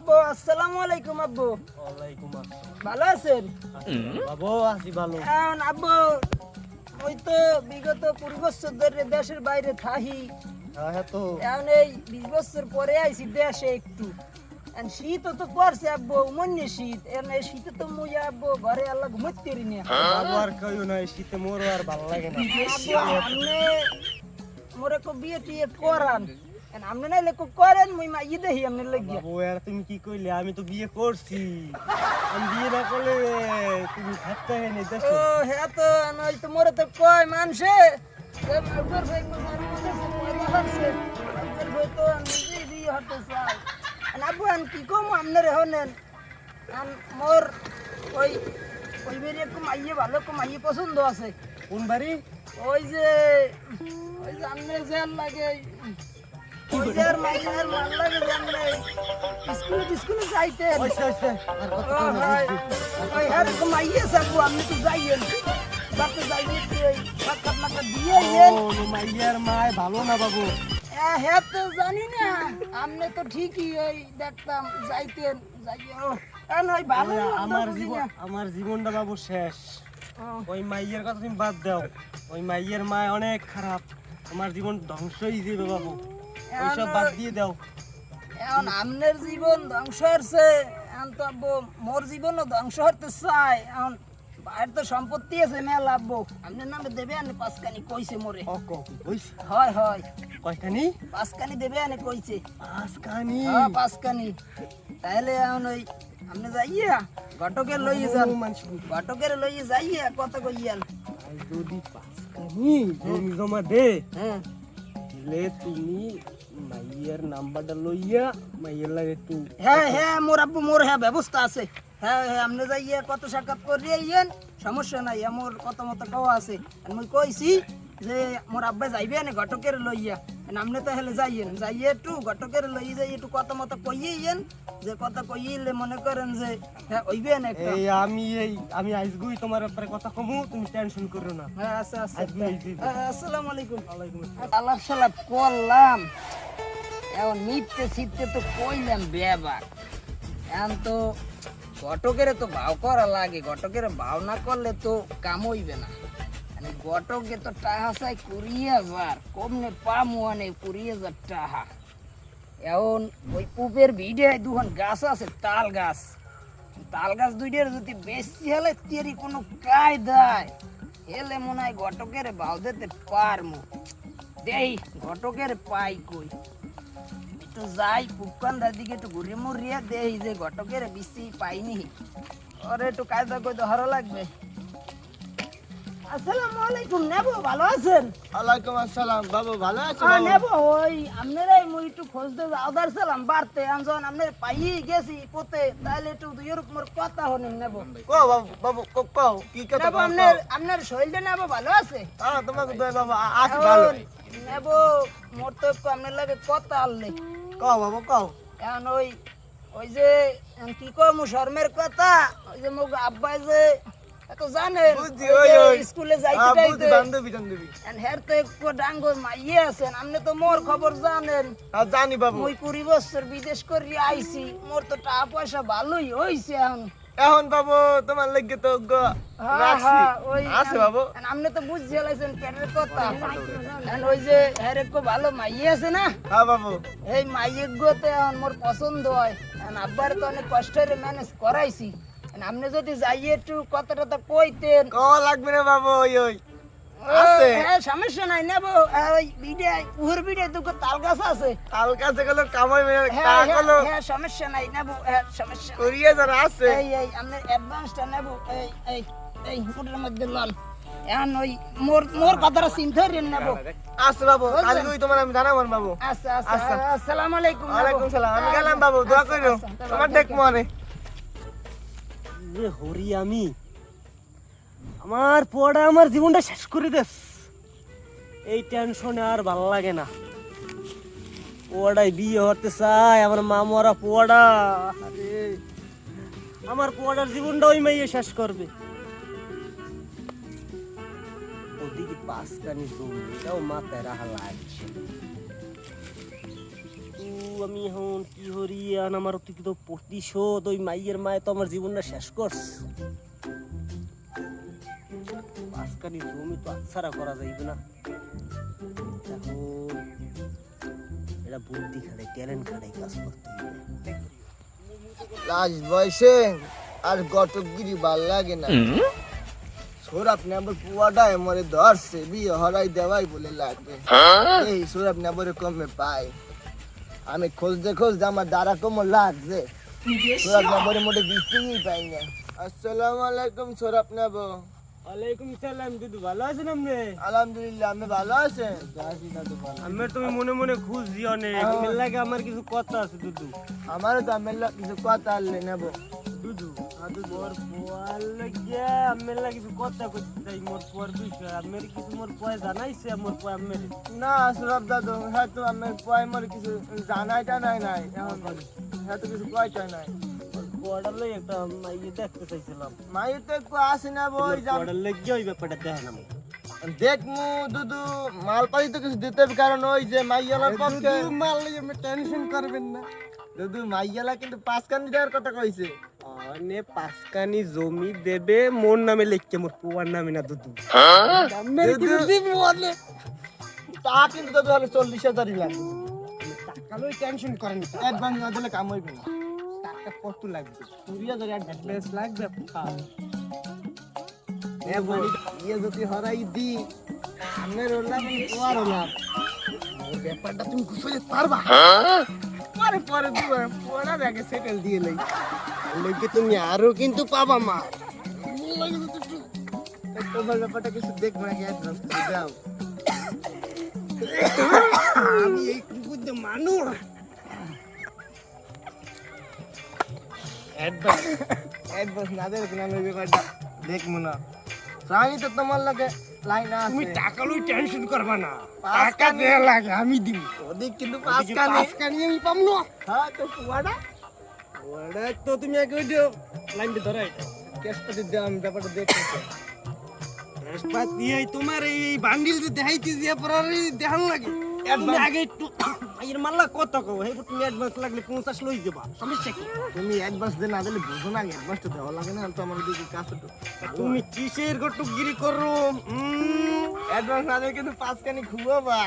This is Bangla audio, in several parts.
আব্বু আসসালামু আলাইকুম আব্বু। ওয়ালাইকুম আসসালাম। ভালো আছেন? বাবু আছি ভালো। এখন আব্বু ওই তো বিগত কুড়ি বছর ধরে দেশের বাইরে থাহি। হ্যাঁ হ্যাঁ এখন এই বিশ বছর পরে আইছি দেশে একটু। শীত তো পড়ছে আব্বু মন্য শীত। এই শীতে তো মুই আব্বু ঘরে আল্লাহ ঘুমাতে পারি না। আর কইও না শীতে মোর আর ভালো লাগে না। আপনি মোরে কো বিয়ে টিয়ে করান। আপনি নাইলে কো করেন মুই মা ই দেখি আপনি লাগিয়া বাবু আর তুমি কি কইলে? আমি তো বিয়ে করছি। আমি বিয়ে না করলে তুমি থাকতে হয় না ও দেশে হ্যাঁ তো নয় তো মোরে তো কয় মানুষে? যে মাগুর ভাই মার মধ্যে সে পয়দা হচ্ছে মাগুর ভাই তো নিজেই বিয়ে হতে চায় আর আব্বু আন কি কম আপনার হনেন? আন মোর ওই ওই বেরিয়ে কম আইয়ে ভালো কম আইয়ে পছন্দ আছে। কোন বাড়ি? ওই যে ওই যে আপনার জেল লাগে। মাল লাগে স্কুলে স্কুলে আর কত? ওই হ্যাঁ এরকম আইয়ে যাব, তো যাইয়েন। বাপে যাইয়ে তো এই সাক্ষাৎ দিয়ে আইয়েন। ও মাইয়ার মায় ভালো না বাবু? এ, হ্যাঁ তো জানি না। আপনি তো ঠিকই ওই দেখতাম যাইতেন যাইয়ে ও, এখন ওই ভালো ওই আমার জীবন আমার জীবনটা বাবু শেষ। ওই মাইয়ের কথা তুমি বাদ দাও। ওই মাইয়ের মায় অনেক খারাপ। আমার জীবন ধ্বংসই যাবে বাবু। ওইসব বাদ দিয়ে দাও। এখন আপনার জীবন ধ্বংস হচ্ছে। এখন তো আব্বু মোর জীবনও ধ্বংস হতে চায়। এখন বাইরের তো সম্পত্তি আছে মেলা আব্বু আপনার নামে দেবে আনি পাঁচকানি কইছে মোরে। হয় হয়। কয়খানি? পাঁচকানি দেবে আনি কইছে। পাঁচখানি? হ্যাঁ পাঁচকানি তাহলে এখন ওই আপনি যাইয়া ঘটকের লইয়ে যান। ঘটকের লইয়ে যাইয়া কত কইয়ান আর যদি পাঁচখানি জমি জমা দে হ্যাঁ। তুমি মাইয়ের নাম্বারটা লইয়া মাইয়ের লাগে একটু হ্যাঁ হ্যাঁ মোর আব্বু মোর হ্যাঁ ব্যবস্থা আছে। হ্যাঁ হ্যাঁ আপনি যাইয়া কত সাক্ষাৎ করিয়ে ইয়েন সমস্যা নাই আমার কত মতো কওয়া আছে। আর মুই কইছি যে মোর আব্বা যাইবে না ঘটকের লইয়া। আপনি তো হেলে যাইয়েন যাইয়ে একটু ঘটকের লইয়ে যাই একটু কত মতো কইয়ে ইয়েন যে কথা কইলে মনে করেন যে হ্যাঁ ওইবে না একটা। এই আমি এই আমি আজগুই তোমার ব্যাপারে কথা কমু তুমি টেনশন করো না। হ্যাঁ আচ্ছা আচ্ছা হ্যাঁ, আসসালামু আলাইকুম। ওয়ালাইকুম আলাপ সালাপ করলাম। এখন নিতে ছিটতে তো কইলাম বেবার এখন তো ঘটকের তো ভাও করা লাগে ঘটকের ভাও না করলে তো কাম হইবে না। মানে ঘটকে তো টাহা চাই কুড়ি হাজার, কমনে পামু আনে কুড়ি হাজার টাহা। এখন ওই পুপের ভিড়ে দুখন গাছ আছে, তাল গাছ। তাল গাছ দুইটার যদি বেশি হলে তেরি কোনো কায়দায় এলে মনে হয় ঘটকের ভাও দিতে পারমু। দেই ঘটকের পাই কই। একটু যাই পুপকান্দার দিকে একটু ঘুরে মুড়িয়ে দেই যে ঘটকের বেশি পাইনি। ওরে একটু কায়দা কই ধরো লাগবে। আসসালামু আলাইকুম নেব ভালো আছেন? ওয়ালাইকুম আসসালাম বাবু ভালো আছো হ্যাঁ নেব ওই আপনারাই মুই একটু খোঁজ দেবো আদার সালাম বাড়তে আনজন আপনার পাই গেছি পোতে তাহলে একটু দুই রকমের কথা হনেন নেব। কো বাবু বাবু কো কথা নেব আপনার আপনার শরীরটা নেব ভালো আছে? হ্যাঁ তোমাকে বাবু আছি এখন নেব মোর তো আপনার লাগে কথা আনলে কও বাবু কও। এখন ওই ওই যে কি কম শর্মের কথা? ওই যে মুখ আব্বাই যে ওই। স্কুলে যাইতে যাইতে। বান্ধবী হের তো একটু ডাঙ্গ মাইয়ে আছেন আপনি তো মোর খবর জানেন। জানি বাবু। মুই কুড়ি বছর বিদেশ করি আইছি মোর তো টাকা পয়সা ভালোই হইছে এখন। এখন বাবু তোমার লাগে তো হ্যাঁ, রাখছি। হ্যাঁ, আছে বাবু আপনি তো বুঝতে লাইছেন পেটের কথা। এখন ওই যে হের ভালো মাইয়ে আছে না? হ্যাঁ বাবু এই মাইয়ের গোতে এখন মোর পছন্দ হয়। আব্বার তো অনেক ম্যানেজ করাইছি। আপনি যদি যাইয়ে একটু কথাটা তো কইতেন। ক লাগবে না বাবু ওই ওই। আছে। হ্যাঁ সমস্যা নাই নেব। ওই বিডে উহুর বিডে দুটো তাল গাছ আছে। কাল কাছে গেল কামাই মেরে হ্যাঁ হ্যাঁ, গেল। হ্যাঁ সমস্যা নাই নেব হ্যাঁ সমস্যা করিয়ে যারা আছে। এই এই আপনি অ্যাডভান্সটা নেব। এই এই এই মুটের মধ্যে লন এখন ওই মোর মোর কথাটা চিন্তা নেব। বাবু কালকে ওই তোমার আমি জানাব না বাবু। আচ্ছা আচ্ছা আচ্ছা। আসসালামু আলাইকুম ওয়ালাইকুম সালাম আমি গেলাম বাবু দোয়া করিও। তোমার দেখ মনে। যে হরি আমি। আমার পড়া আমার জীবনটা শেষ করে দেস। এই টেনশনে আর ভালো লাগে না। পোয়াটাই বিয়ে হতে চায়, আমার মামরা পোয়াটা। আমার পোয়াটার জীবনটা ওই মেয়ে শেষ করবে। ওদিকে পাঁচ কানি জমি মাথায় রাখা লাগছে। আমি এখন কি হরি আমার অতিরিক্ত প্রতিশোধ, ওই মাইয়ের মায়ে তো আমার জীবনটা শেষ করস মাঝখানে জমি তো আচ্ছারা করা যাইবে না। এখন এটা বুদ্ধি খাটাই ট্যালেন্ট খাটাই কাজ করতে লাশ বয়সে আর গটকগিরি ভালো লাগে না। সৌরভ নেবর পুয়াটা মরে ধরছে বিয়ে হরাই দেওয়াই বলে লাগবে। এই সৌরভ নেবরে কমে পাই আমি খুঁজতে খুঁজতে আমার দ্বারা কম লাগছে। সৌরভ নেবরে মোটে দিতেই পাই না আসসালামু আলাইকুম সৌরভ নেব ওয়ালাইকুম সালাম দুদু ভালো আছেন আপনি? আলহামদুলিল্লাহ আমি ভালো আছেন? আমার তুমি মনে মনে খুঁজছি অনেক। মেল লাগে আমার কিছু কথা আছে দুদু। আমারও তো কিছু কথা আনলে নেব। দুদু মোর পোয়াল লাগিয়া আমের লাগে কিছু কথা কইতে চাই মোর পোয়ার বিষয়। আমের কিছু মোর পোয়া জানাইছে মোর পোয়া আমের? না সৌরভ দাদু হ্যাঁ তো আমার পয়মার কিছু জানাইটা নাই নাই এখন হ্যাঁ তো কিছু কয়টা নাই। পোয়াটার লই একটা ইয়ে দেখতে চাইছিলাম। মাই তো একটু আসে না বই যাম। পোয়াটার লাগিয়া ওই ব্যাপারটা দেখেন আমি। দেখ মু দুদু মাল পাই তো কিছু দিতে হবে কারণ ওই যে মাইয়ালার পক্ষে মাল আমি টেনশন করবেন না। দুদু মাইয়ালা কিন্তু পাঁচ কান দেওয়ার কথা কইছে। পাঁচকানি জমি দেবে মোর নামে লিখকে মোর পোয়ার নামে না দুদু। দুদু, তা কিন্তু দাদু হলে চল্লিশ হাজারই লাগবে। টাকা লই টেনশন করেন অ্যাডভান্স না দিলে কাম হইবে না। টাকা কত লাগবে। কুড়ি হাজার অ্যাডভান্স লাগবে ইয়ে যদি হরাই দি আমের ওলাম তোমার ওলাম ব্যাপারটা তুমি গুছাইতে পারবা? পরে পরে দিবা পরে আগে সেটেল দিয়ে লই লইকে তুমি আরও কিন্তু পাবা মা। তোমার ব্যাপারটা কিছু দেখব নাকি অ্যাডভান্স দাও আমি এই কুকুর মানুষ। অ্যাডভান্স অ্যাডভান্স না দেবে কিনা আমি ওই ব্যাপারটা দেখব না। জানি তো তোমার লাগে লাইন তুমি টাকা লই টেনশন করবা না। টাকা দেয়া লাগে আমি দিব। ওদিক কিন্তু পাঁচ কানে পাঁচ কানি আমি পাম না। হ্যাঁ তো পুয়াটা ওটা তো তুমি আগে দিও। লাইনটা ধরো কেসপাতি দেওয়া আমি ব্যাপারটা দেখতে নাশপাতি এই তোমার এই এই বান্ডিল যে দেখাইতে দিয়ে পরার দেখান লাগে। তুমি আগে একটু এর মাল্লা কত কও? তুমি অ্যাডভান্স লাগলে 50 লই দেবা সমস্যা কি? তুমি অ্যাডভান্স দে না দিলে বুঝো না অ্যাডভান্সটা দেওয়া লাগে না তো আমার দিকে কাছে তো। তুমি কিসের করো? অ্যাডভান্স না দিলে কিন্তু পাঁচ কানি খুবাবা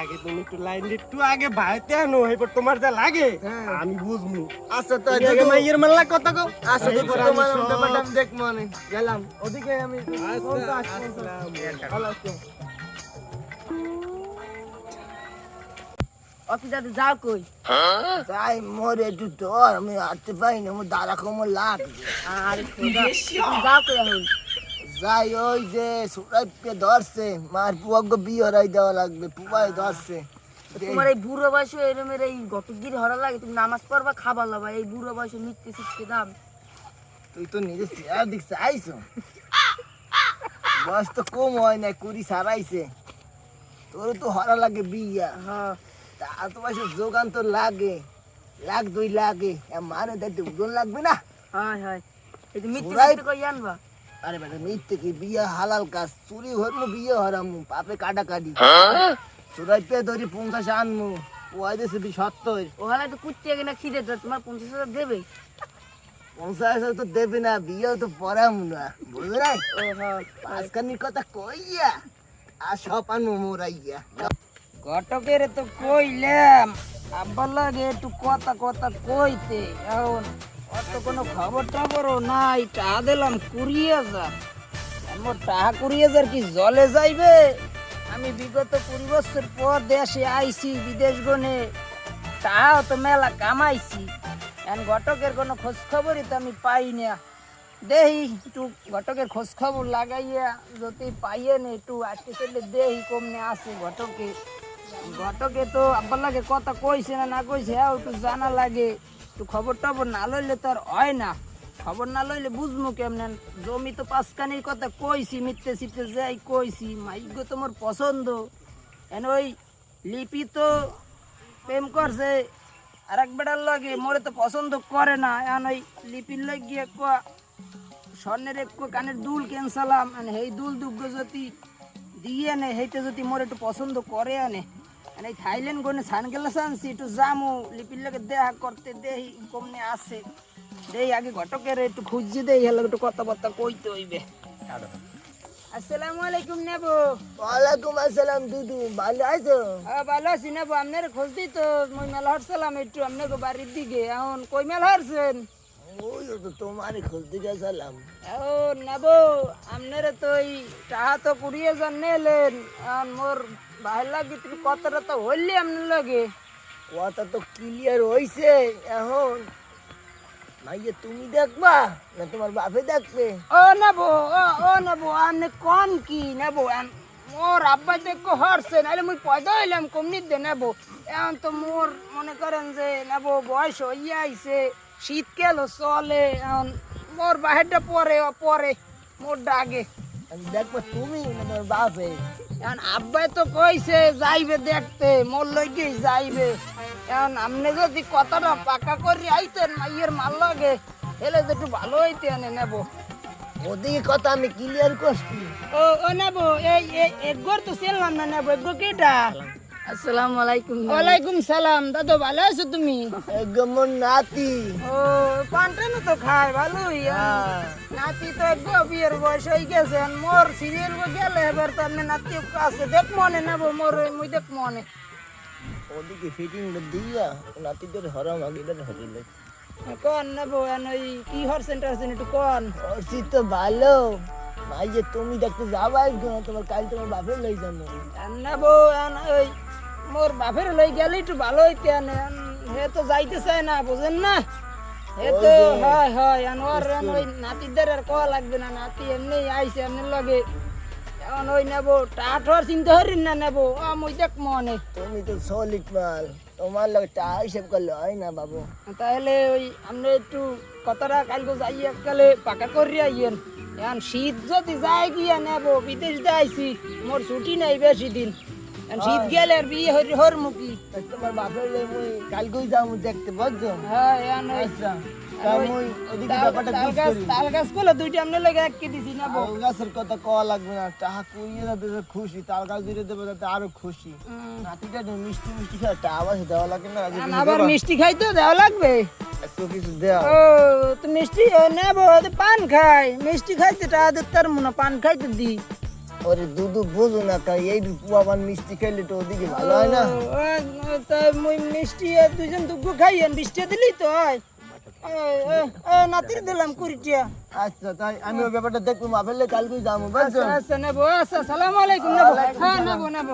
আগে তুমি একটু লাইন একটু আগে ভাইতে আনো এবার তোমার যা লাগে। হ্যাঁ। আমি বুঝমু। আচ্ছা তো আগে মাইয়ের মাল্লা কত কও? আচ্ছা তো তোমার ব্যাপারটা আমি আমি গেলাম। ওদিকে আমি আচ্ছা, তো তো আসসালাম। আসছে। ভালো আছো? অফিস দাদু যাও কই? তাই মোরে একটু তোর আমি হাঁটতে পারি না আমার কোমর আরে যাও কই এখন? যাই ওই যে সুরাজকে ধরছে মার পুয়াগ্য বিয়ে হরাই দেওয়া লাগবে পুয়াই ধরছে। তোমার এই বুড়ো বয়সে এরমের এই গটগিরি হরা লাগে তুমি নামাজ পড়বা খাবার লাবা এই বুড়ো বয়সে মিথ্যে শিখতে দাম। তুই তো নিজে চেয়ার দিক চাইছো বয়স তো কম হয় না কুড়ি সারাইছে। তোর তো হরা লাগে বিয়া। হ্যাঁ। তা তো যোগান তো লাগে লাখ দুই লাগে। এ মানে দেখতে লাগবে না? হয় হয় এই যে মিথ্যে কই আনবা? আরে বেটা নিত্যে কি? বিয়া হালাল কাজ। চুরি হরমু বিয়ে হরামু। পাপে কাটা কাটি সুরাই পে ধরি পঞ্চাশ আনমু। ওয়াই দেশে বি সত্তর। ওখানে তো কুত্তে খিদে তোমার পঞ্চাশ হাজার দেবে? পঞ্চাশ হাজার তো দেবে না বিয়েও তো পড়ামু না। বুঝলে? হ্যাঁ পাঁচখানির কথা কইয়া আর সব আনমু মোরাইয়া ঘটকের তো কইলাম। আব্বার লাগে একটু কথা কথা কইতে। এখন অত কোনো খবর টবরও নাই টাকা দিলাম কুড়ি হাজার আমার টাকা কুড়ি হাজার কি জলে যাইবে? আমি বিগত কুড়ি বছর পর দেশে আইছি, বিদেশ গনে। টাকাও তো মেলা কামাইছি। এখন ঘটকের কোনো খোঁজ খবরই তো আমি পাই না। দেহি, একটু ঘটকের খোঁজ খবর লাগাইয়া যদি পাইয়ে নে, একটু আজকে দেহি, কমনে আসে ঘটকে ঘটকে তো আব্বার লাগে কথা কইছে না না কইছে হ্যাঁ একটু জানা লাগে। একটু খবর টবর না লইলে তো আর হয় না। খবর না লইলে বুঝব কেমনে? জমি তো পাঁচকানির কথা কইছি, মিথ্যে সিটে যাই কইছি মাইগ্য তোমার পছন্দ। এন ওই লিপি তো প্রেম করছে আর এক বেটার লাগে মোরে তো পছন্দ করে না। এখন ওই লিপির লাগিয়ে স্বর্ণের একটু কানের দুল ক্যান্সালাম সেই দুল দুগ্গ যদি দিয়ে নে সেইটা যদি মোর একটু পছন্দ করে আনে। আর এই থাইল্যান্ড গনে সানগ্লাস আনছি একটু জামু লিপির লোকে দেখা করতে দেই কমনে আসে দেই আগে ঘটকের একটু খুঁজছি দেই হলে একটু কথাবার্তা কইতে হইবে। আসসালামু আলাইকুম নেব। ওয়ালাইকুম আসসালাম দুদু ভালো আছো? হ্যাঁ ভালো আছি নেব আপনার খোঁজ দিই তো মই মেলা হরছিলাম একটু আপনাকে বাড়ির দিকে এখন কই মেলা হরছেন? ওই তো তোমারই খুঁজতে গেছিলাম। এখন নেব আপনারা তো এই টাহা তো কুড়িয়ে জন নেলেন মোর ভাই লাগে তুমি কতটা তো হইলি আপনার লাগে। কথা তো ক্লিয়ার হইছে এখন। ভাইয়া তুমি দেখবা না তোমার বাপে দেখবে? ও নেব ও ও নেব আপনি কোন কি নেব আন- মোর আব্বা দেখো হরছে নাহলে মুই পয়দা হইলাম কমনি দে নেব এখন তো মোর মনে করেন যে নেব বয়স হইয়া আইছে শীতকাল চলে এখন মোর বাহিরটা পরে পরে মোর ডাগে দেখবা তুমি না তোমার বাপে? এখন আব্বাই তো কইছে যাইবে দেখতে মোর লইকে যাইবে। এখন আপনি যদি কথাটা পাকা করি আইতেন মাইয়ের মাল লাগে এলে তো একটু ভালো হইতে এনে নেব। ওদিকে কথা আমি ক্লিয়ার করছি। ও ও নেব এই একগর তো সেললাম না নেব। একগর কেটা আসসালামু আলাইকুম। ওয়ালাইকুম সালাম। দাদু ভালো আছো তুমি? একদম নাতি। ও পান্টানো তো খায় ভালোই। হ্যাঁ। নাতি তো একদম বিয়ের বয়স হয়ে গেছে। আর মোর সিরিয়াল গেলে এবার তো আমি নাতি আছে। দেখ মনে নেব মোর ওই মুই দেখ মনে। ওদিকে ফিটিং দিয়া নাতিদের হরাম আগে হরিলে। কন নেব এন ওই কি হর সেন্টার আছে একটু কন? অর্চিত তো ভালো। ভাই যে তুমি দেখতে যাবাই তোমার কাল তোমার বাপের লই যাব। আর নেব এন ওই মোর বাপের লই গেলে একটু ভালো হইতে হে তো যাইতে চায় না বুঝেন না? হে তো হয় হয় এন ওই নাতিদের আর কোয়া লাগবে না নাতি এমনি আইছে এমনি লগে। এখন ওই নেব টাটর চিন্তা হরিন না নেব। আ মুই দেখ মনে। তুমি তো সলিড মাল তোমার লোক টা হিসেব করলে হয় না বাবু। তাহলে ওই আমরা একটু কতটা কালকে যাই কালে পাকা করি আইয়েন। এখন শীত যদি যায় গিয়া নেব বিদেশ দিয়ে আইছি মোর ছুটি নাই বেশি দিন। শীত গেলে আর বিয়ে হরি হর মুখি তোমার বাপের মুই কালকেই যাব দেখতে বুঝছ? হ্যাঁ এখন আচ্ছা তা খুশি তাল গাছ দেবে যাতে আরও খুশি। নাতিটা মিষ্টি মিষ্টি খাওয়া আবার দেওয়া লাগে না আবার মিষ্টি খাইতে দেওয়া লাগবে? তো মিষ্টি নেব পান খাই মিষ্টি খাইতে টাকা তার মনে পান খাইতে দি। ওরে দুধু বোঝো না কাই এই পুয়াবান মিষ্টি খাইলে তো ওদিকে ভালো হয় না। ও, ও, তা মুই মিষ্টি আর দুজন দুগু খাই মিষ্টি বৃষ্টি দিলি তো হয় নাতির দিলাম কুড়িটিয়া। আচ্ছা তাই আমি ওই ব্যাপারটা দেখব মা ফেললে কালকেই যাব আচ্ছা আচ্ছা নেব আচ্ছা সালাম আলাইকুম নেব। হ্যাঁ নেব নেব